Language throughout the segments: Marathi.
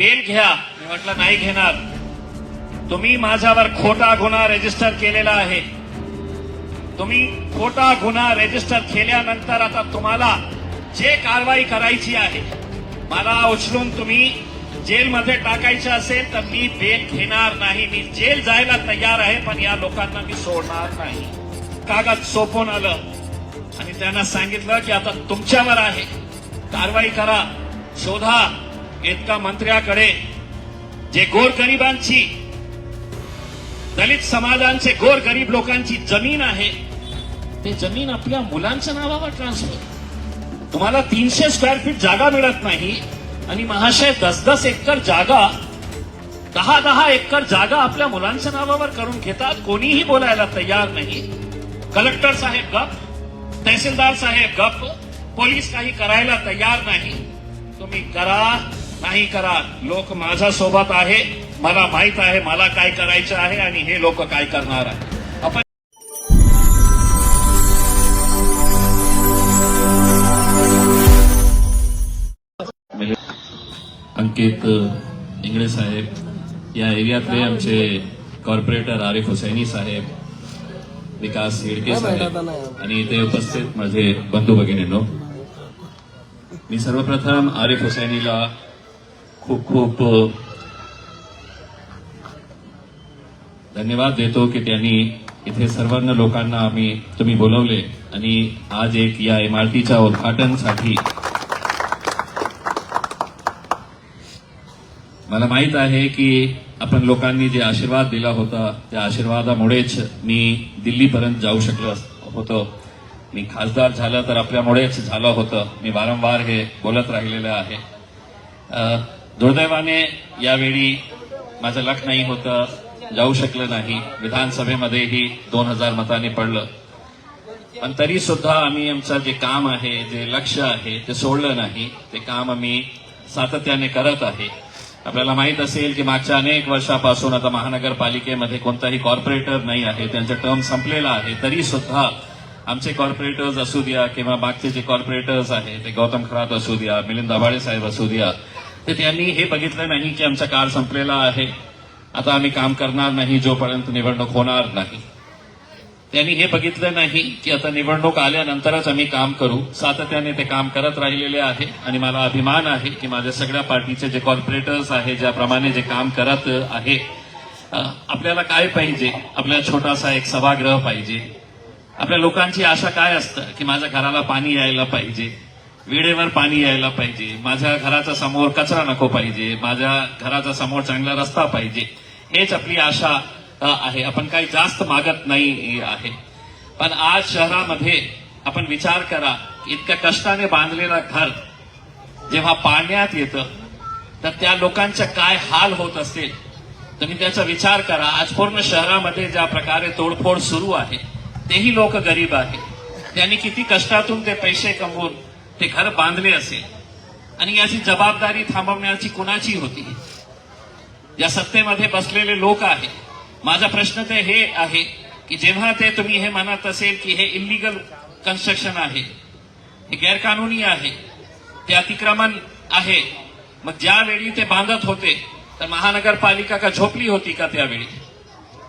बेल घ्या. मी म्हटलं नाही घेणार. तुम्ही माझ्यावर खोटा गुन्हा रजिस्टर केलेला आहे. तुम्ही खोटा गुन्हा रजिस्टर केल्यानंतर आता तुम्हाला जे कारवाई करायची आहे मला उचलून तुम्ही जेलमध्ये टाकायचं असेल तर मी बेल घेणार नाही. मी जेल जायला तयार आहे पण या लोकांना मी सोडणार नाही. कागद सोपून आलं. आणि त्यांना सांगितलं की आता तुमच्यावर आहे. कारवाई करा. शोधा. इतका मंत्र्याकडे जे गोरगरिबांची दलित समाजांचे गोर गरीब लोकांची जमीन आहे ते जमीन आपल्या मुलांच्या नावावर ट्रान्सफर तुम्हाला तीनशे स्क्वेअर फीट जागा मिळत नाही आणि महाशय दस दस एकर जागा दहा दहा एकर जागा आपल्या मुलांच्या नावावर करून घेतात कोणीही बोलायला तयार नाही. कलेक्टर साहेब गप तहसीलदार साहेब गप पोलीस काही करायला तयार नाही. तुम्ही करा. नाही करा. लोक माझ्या सोबत आहे. मला माहीत आहे मला काय करायचं आहे आणि हे लोक काय करणार आहे. आपण अंकित इंगळे साहेब या एरियातले आमचे कॉर्पोरेटर आरिफ हुसैनी साहेब विकास हिडके साहेब आणि इथे उपस्थित माझे बंधू भगिनींनो. मी सर्वप्रथम आरिफ हुसैनीला खूप खूप धन्यवाद देतो की त्यांनी इथे सर्वांना लोकांना आम्ही तुम्ही बोलवले. आणि आज एक या इमारतीच्या उद्घाटनसाठी मला माहीत आहे की आपण लोकांनी जे आशीर्वाद दिला होता त्या आशीर्वादामुळेच मी दिल्लीपर्यंत जाऊ शकलो होतो. मी खासदार झालं तर आपल्यामुळेच झालं होतं. मी वारंवार हे बोलत राहिलेलं आहे. दुर्दैवाने यावेळी माझं लक नाही होतं जाऊ शकलं नाही. विधानसभेमध्येही दोन हजार मताने पडलं. पण तरी सुद्धा आम्ही आमचं जे काम आहे जे लक्ष आहे ते सोडलं नाही. ते काम आम्ही सातत्याने करत आहे. आपल्याला माहीत असेल की मागच्या अनेक वर्षापासून आता महानगरपालिकेमध्ये कोणताही कॉर्पोरेटर नाही आहे. त्यांचा टर्म संपलेला आहे. तरी सुद्धा आमचे कॉर्पोरेटर्स असू द्या किंवा मागचे जे कॉर्पोरेटर्स आहे ते गौतम खरात असू द्या मिलिंद आबाळे साहेब असू द्या तर त्यांनी हे बघितलं नाही की आमचा काळ संपलेला आहे. आता आम्ही काम करणार नाही जोपर्यंत निवडणूक होणार नाही. त्यांनी हे बघितलं नाही की आता निवडणूक आल्यानंतरच आम्ही काम करू. सातत्याने ते काम करत राहिलेले आहे आणि मला अभिमान आहे की माझ्या सगळ्या पार्टीचे जे कॉर्पोरेटर्स आहे ज्याप्रमाणे जे काम करत आहे आपल्याला काय पाहिजे? आपल्याला छोटासा एक सभागृह पाहिजे. आपल्या लोकांची आशा काय असतं की माझ्या घराला पाणी यायला पाहिजे? वेळेवर पाणी यायला पाहिजे. माझ्या घराच्या समोर कचरा नको पाहिजे. माझ्या घराच्या समोर चांगला रस्ता पाहिजे. हेच आपली आशा आहे. आपण काही जास्त मागत नाही आहे. पण आज शहरामध्ये आपण विचार करा इतक्या कष्टाने बांधलेलं घर जेव्हा पाण्यात येतं तर त्या लोकांचा काय हाल होत असेल? तुम्ही त्याचा विचार करा. आज पूर्ण शहरामध्ये ज्या प्रकारे तोडफोड सुरू आहे तेही लोक गरीब आहे त्यांनी किती कष्टातून ते पैसे कमवून ते घर बांधले असेल. आणि याची जबाबदारी थांबवण्याची कुणाची होती? या सत्तेमध्ये बसलेले लोक आहेत. माझा प्रश्न ते हे आहे की जेव्हा ते तुम्ही हे म्हणत असेल की हे इलिगल कन्स्ट्रक्शन आहे हे गैरकानूनी आहे ते अतिक्रमण आहे मग ज्यावेळी ते बांधत होते तर महानगरपालिका का झोपली होती का त्यावेळी?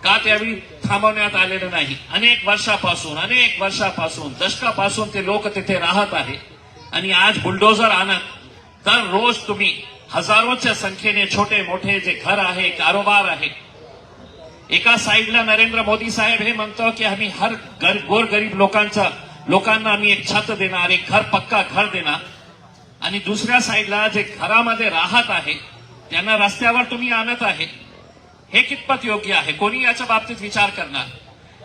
का त्यावेळी थांबवण्यात आलेलं नाही? अनेक वर्षापासून अनेक वर्षापासून दशकापासून ते लोक तिथे राहत आहे आणि आज बुलडोझर आणत दर रोज तुम्ही हजारोच्या संख्येने छोटे मोठे जे घर आहे कारोबार आहे. एका साईडला नरेंद्र मोदी साहेब हे म्हणतो की आम्ही हर गर गोरगरीब लोकांचा लोकांना आम्ही एक छत देणार एक घर पक्का घर देणार. आणि दुसऱ्या साईडला जे घरामध्ये राहत आहे त्यांना रस्त्यावर तुम्ही आणत आहे. हे कितपत योग्य आहे? कोणी याच्या बाबतीत विचार करणार?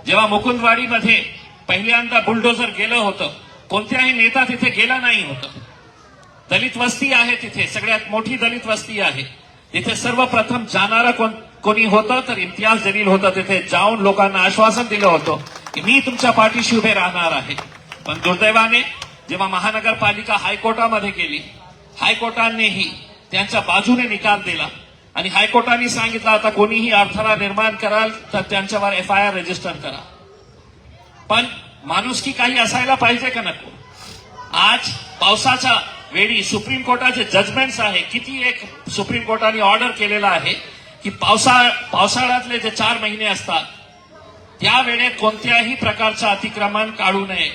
जेव्हा मुकुंदवाडीमध्ये पहिल्यांदा बुलडोझर गेलं होतं कोणत्याही नेता तिथे गेला नाही. होतं दलित वस्ती आहे तिथे. सगळ्यात मोठी दलित वस्ती आहे. तिथे सर्वप्रथम जाणारा कोण कोणी होतं तर इम्तियाज जलील होतं. तिथे जाऊन लोकांना आश्वासन दिलं होतं की मी तुमच्या पाठीशी उभे राहणार आहे. पण दुर्दैवाने जेव्हा महानगरपालिका हायकोर्टामध्ये गेली हायकोर्टानेही त्यांच्या बाजूने निकाल दिला. आणि हायकोर्टाने सांगितलं आता कोणीही अडथळा निर्माण कराल तर त्यांच्यावर एफ आय आर रजिस्टर करा. पण माणूस की काही असायला पाहिजे का नको? आज पावसाच्या वेळी सुप्रीम कोर्टाचे जजमेंट्स आहे किती एक सुप्रीम कोर्टाने ऑर्डर केलेला आहे की पावसाळ पावसाळ्यातले जे चार महिने असतात त्या वेळेत कोणत्याही प्रकारचं अतिक्रमण काढू नये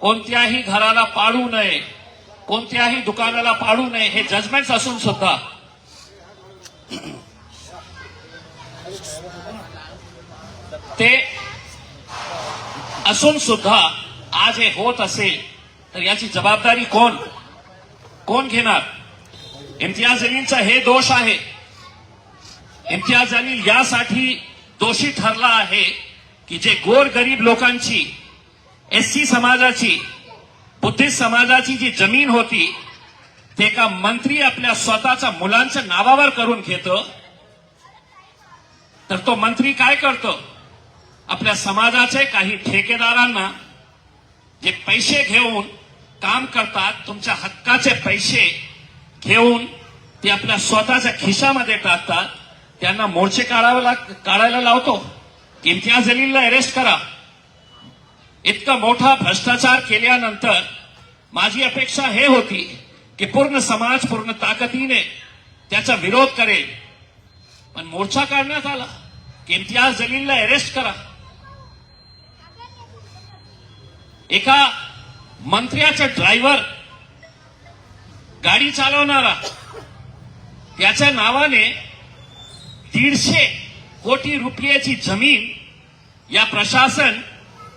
कोणत्याही घराला पाडू नये कोणत्याही दुकानाला पाडू नये हे जजमेंट्स असून सुद्धा ते असून सुद्धा आज हे होत असेल तर याची जबाबदारी कोण? कोण घेणार? इम्तियाज जलीलचा हे दोष आहे. इम्तियाज जलील यासाठी दोषी ठरला आहे की जे गोर गरीब लोकांची एससी समाजाची बुद्धिस्ट समाजाची जी जमीन होती ते का मंत्री आपल्या स्वतःच्या मुलांच्या नावावर करून घेतो. तर तो मंत्री काय करतो? आपल्या समाजाचे काही ठेकेदारांना जे पैसे घेऊन काम करतात तुमच्या हक्काचे पैसे घेऊन ते आपल्या स्वतःच्या खिशामध्ये टाकतात त्यांना मोर्चे काढावे लाग काढायला लावतो. इम्तियाज अलीला अरेस्ट करा. इतका मोठा भ्रष्टाचार केल्यानंतर माझी अपेक्षा हे होती की पूर्ण समाज पूर्ण ताकदीने त्याचा विरोध करेल. पण मोर्चा काढण्यात आला. की इम्तियाज जलीलला अरेस्ट करा. एका मंत्र्याचा ड्रायव्हर गाडी चालवणारा त्याच्या नावाने दीडशे कोटी रुपयाची जमीन या प्रशासन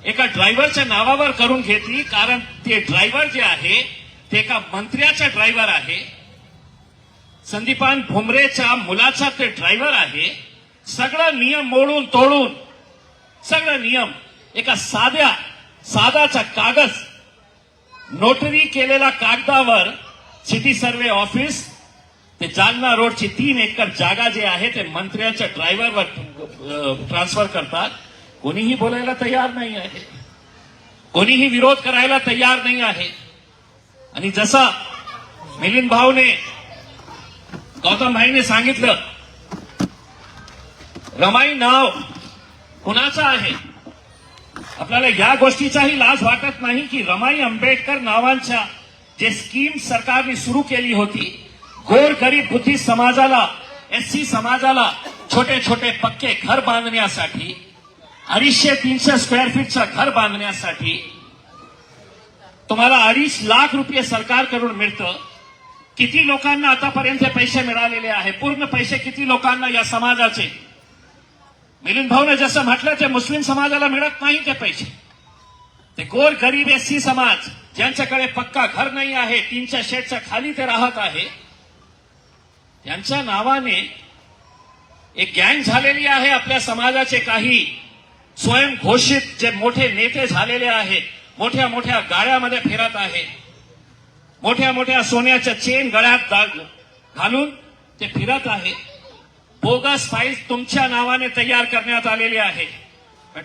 एका ड्रायव्हरच्या नावावर करून घेतली कारण ते ड्रायव्हर जे आहे ते एका मंत्र्याचा ड्रायव्हर आहे. संदीपान भुमरेच्या मुलाचा ते ड्रायव्हर आहे. सगळं नियम मोडून तोडून सगळं नियम एका साध्या साधाचा कागद. नोटरी केलेल्या कागदावर सिटी सर्वे ऑफिस ते जालना रोडची तीन एकर जागा जे आहे ते मंत्र्यांच्या ड्रायव्हरवर ट्रान्सफर करतात. कोणीही बोलायला तयार नाही आहे. कोणीही विरोध करायला तयार नाही आहे. आणि जसा मिलिंद भाऊने गौतम भाईने सांगितलं रमाई नाव कुणाचं आहे? आपल्याला या गोष्टीचाही लाज वाटत नाही की रमाई आंबेडकर नावांच्या जे स्कीम सरकारने सुरू केली होती गोर गरीब बुद्धी समाजाला एससी समाजाला छोटे छोटे पक्के घर बांधण्यासाठी अडीचशे तीनशे स्क्वेअर फीटचं घर बांधण्यासाठी तुम्हाला अडीच लाख रुपये सरकारकडून मिळतं. किती लोकांना आतापर्यंत पैसे मिळालेले आहे? पूर्ण पैसे किती लोकांना या समाजाचे? मिलिंद भाऊने जसं म्हटलं ते मुस्लिम समाजाला मिळत नाही ते पैसे. ते गोर गरीब एससी समाज ज्यांच्याकडे पक्का घर नाही आहे तीनच्या शेडच्या खाली ते राहत आहे त्यांच्या नावाने एक गँग झालेली आहे आपल्या समाजाचे काही स्वयंघोषित जे मोठे नेते झालेले आहेत मोठ्या मोठ्या गाड्यामध्ये फिरत आहे मोठ्या मोठ्या सोन्याच्या चेन गळ्यात घालून ते फिरत आहे. बोगस फाईल तुमच्या नावाने तयार करण्यात आलेली आहे. है.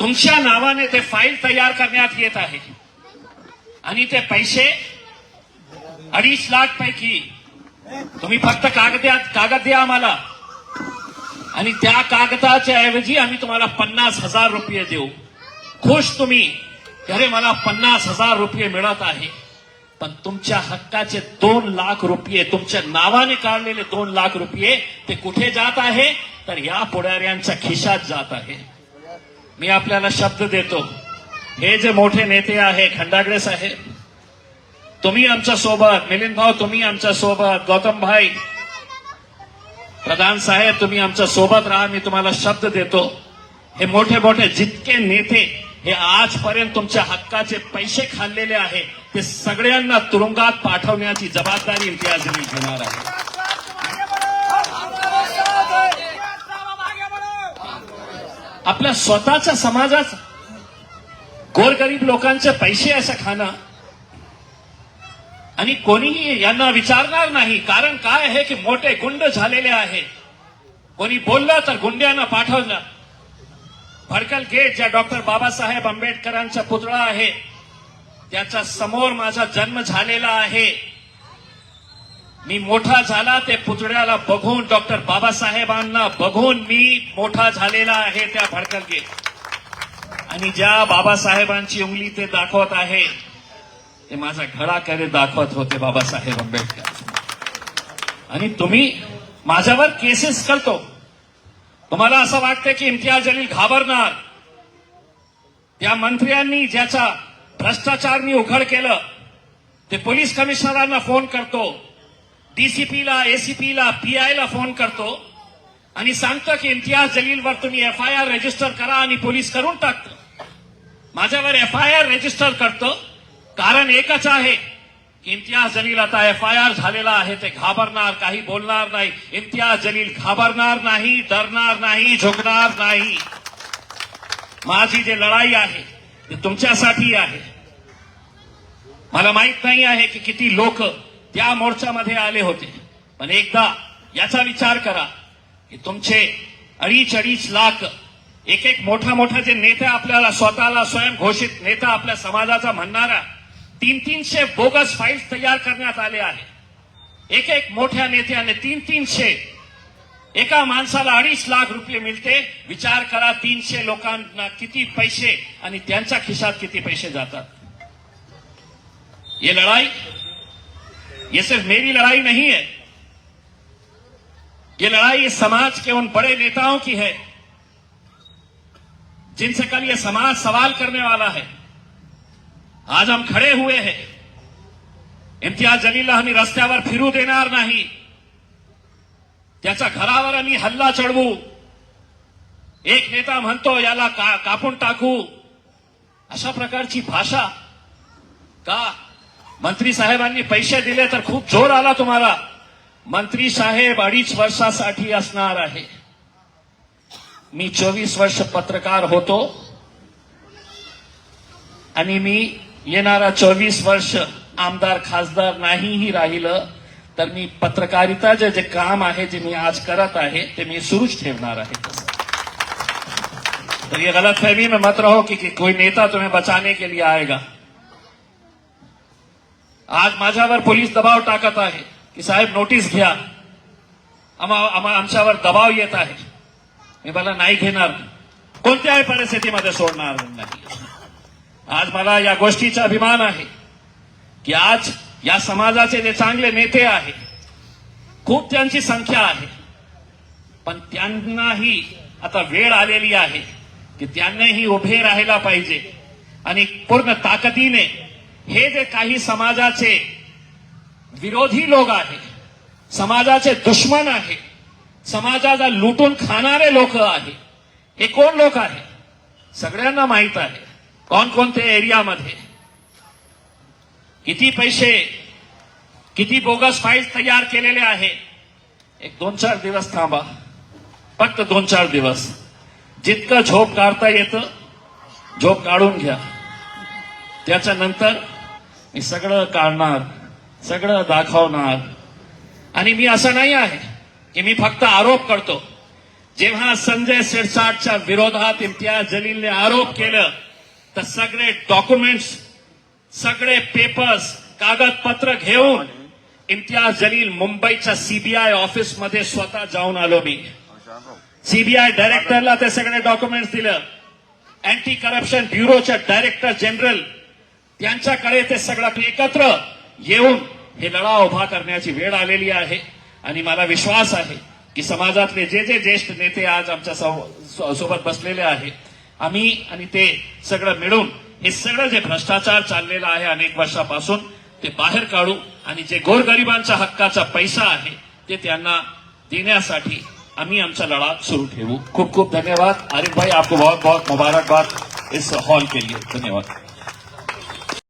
तुमच्या नावाने ते फाईल तयार करण्यात येत आहे. आणि ते पैसे अडीच लाख पैकी तुम्ही फक्त कागदात कागद द्या आम्हाला. आणि त्या कागदाच्या ऐवजी आम्ही तुम्हाला पन्नास हजार रुपये देऊ. खुश तुम्ही. अरे मला पन्नास हजार रुपये मिळत आहे. पण तुमच्या हक्काचे दोन लाख रुपये तुमच्या नावाने काढलेले दोन लाख रुपये ते कुठे जात आहे? तर या पुढाऱ्यांच्या खिशात जात आहे. मी आपल्याला शब्द देतो. हे जे मोठे नेते आहे खंडागडे साहेब तुम्ही आमच्यासोबत मिलिंद भाऊ तुम्ही आमच्यासोबत गौतम भाई प्रधान साहेब तुम्ही आमच्यासोबत राहा मी तुम्हाला शब्द देतो. हे मोठे मोठे जितके नेते हे आजपर्यंत तुमच्या हक्काचे पैसे खाल्लेले आहे. ते सगळ्यांना तुरुंगात पाठवण्याची जबाबदारी इम्तियाज मी घेणार आहे. आपल्या स्वतःच्या समाजात गोरगरीब लोकांचे पैसे असं खाणं आणि कोणीही यांना विचारणार नाही कारण काय आहे की मोठे गुंड झालेले आहे. कोणी बोललं तर गुंड्यांना पाठवलं. भडकल गेट ज्या डॉक्टर बाबासाहेब आंबेडकरांचा पुतळा आहे त्याच्यासमोर माझा जन्म झालेला आहे. मी मोठा झाला ते पुतळ्याला बघून डॉक्टर बाबासाहेबांना बघून मी मोठा झालेला आहे त्या भडकल गेट. आणि ज्या बाबासाहेबांची उंगली ते दाखवत आहे ते माझा घडाकडे दाखवत होते बाबासाहेब आंबेडकर. आणि तुम्ही माझ्यावर केसेस करतो. तुम्हाला असं वाटतं की इम्तियाज जलील घाबरणार? त्या मंत्र्यांनी ज्याचा भ्रष्टाचारनी उघड केलं ते पोलीस कमिशनरांना फोन करतो डीसीपीला एसीपीला पीआयला फोन करतो आणि सांगतो की इम्तियाज जलीलवर तुम्ही एफ आय आर रजिस्टर करा आणि पोलीस करून टाकतो. माझ्यावर एफ आय आर रजिस्टर करतो कारण एकच आहे इम्तियाज जलील आता एफ आय आर झालेला आहे ते घाबरणार काही बोलणार नाही. इम्तियाज जलील घाबरणार नाही डरणार नाही झुकणार नाही. माझी जे लढाई आहे ती तुमच्यासाठी आहे. मला माहीत नाही आहे की किती लोक त्या मोर्चामध्ये आले होते. पण एकदा याचा विचार करा की तुमचे अडीच अडीच लाख एक एक मोठा मोठा जे नेते आपल्याला स्वतःला स्वयं घोषित नेता आपल्या समाजाचा म्हणणारा तीन तीनशे बोगस फाईल्स तयार आहे एक एक मोठ्या नेत्याने तीन तीन तीनशे एका माणसाला अडीच लाख रुपये मिळते, विचार करा तीनशे लोकांना किती पैसे खिशात किती पैसे जातात. ये लड़ाई, ये सिर्फ़ मेरी लड़ाई नहीं है। ये लड़ाई इस समाज के उन बड़े नेताओं की है, जिनसे कल ये समाज सवाल करने वाला है। आज हम खड़े हुए हैं। इम्तियाज जलीलला आम्ही रस्त्यावर फिरू देणार नाही। त्याच्या घरावर आम्ही हल्ला चढवू। एक नेता म्हणतो याला का, कापून टाकू? अशा प्रकारची भाषा का? मंत्री साहेबांनी पैसे दिले तर खूप जोर आला तुम्हाला. मंत्री साहेब अडीच वर्षासाठी असणार आहे. मी चोवीस वर्ष पत्रकार होतो. आणि मी येणारा चोवीस वर्ष आमदार खासदार नाहीही राहिलं तर मी पत्रकारिता जे जे काम आहे जे मी आज करत आहे ते मी सुरूच ठेवणार आहे. तर तो ये गलत फहमी में मत रहो कि, कि कोई नेता तुम्हें बचाने के लिए आएगा। आज माझ्यावर पोलीस दबाव टाकत आहे की साहेब नोटीस घ्या। आम्हा- आमच्यावर दबाव येत आहे। मी मला नाही घेणार. कोणत्याही परिस्थितीमध्ये सोडणार नाही. आज मला या गोष्टीचा अभिमान आहे की आज या समाजाचे जे चांगले नेते आहे खूप त्यांची संख्या आहे पण त्यांनाही आता वेळ आलेली आहे की त्यांनाही उभे राहायला पाहिजे. आणि पूर्ण ताकदीने हे जे काही समाजाचे विरोधी लोक आहे समाजाचे दुश्मन आहे समाजाचा लुटून खाणारे लोक आहे हे कोण लोक आहे? सगळ्यांना माहीत आहे. कोणकोणत्या एरियामध्ये किती पैसे किती बोगस फाईल्स तयार केलेले आहे एक दोन चार दिवस थांबा. फक्त दोन चार दिवस. जितकं झोप काढता येतं झोप काढून घ्या. त्याच्यानंतर मी सगळं काढणार सगळं दाखवणार. आणि मी असं नाही आहे की मी फक्त आरोप करतो. जेव्हा संजय शिरसाटच्या विरोधात इम्तियाज जलीलने आरोप केलं तर सगळे डॉक्युमेंट्स सगळे पेपर्स कागदपत्र घेऊन इम्तियाज जलील मुंबईच्या सीबीआय ऑफिसमध्ये स्वतः जाऊन आलो मी. सीबीआय डायरेक्टरला ते सगळे डॉक्युमेंट्स दिलं. अँटी करप्शन ब्युरोच्या डायरेक्टर जनरल त्यांच्याकडे ते सगळं एकत्र येऊन हे लढा उभा करण्याची वेळ आलेली आहे. आणि मला विश्वास आहे की समाजातले जे जे ज्येष्ठ नेते आज आमच्यासोबत बसलेले आहेत आम्ही आणि ते सगळं मिळून हे सगळं जे भ्रष्टाचार चाललेला आहे अनेक वर्षापासून ते बाहेर काढू आणि जे गोरगरिबांच्या हक्काचा पैसा आहे ते त्यांना देण्यासाठी आम्ही आमचा लढा सुरू ठेवू. खूप खूप धन्यवाद. आरिफ भाई आपको बहुत बहुत मुबारकबाद इस हॉल के लिए. धन्यवाद.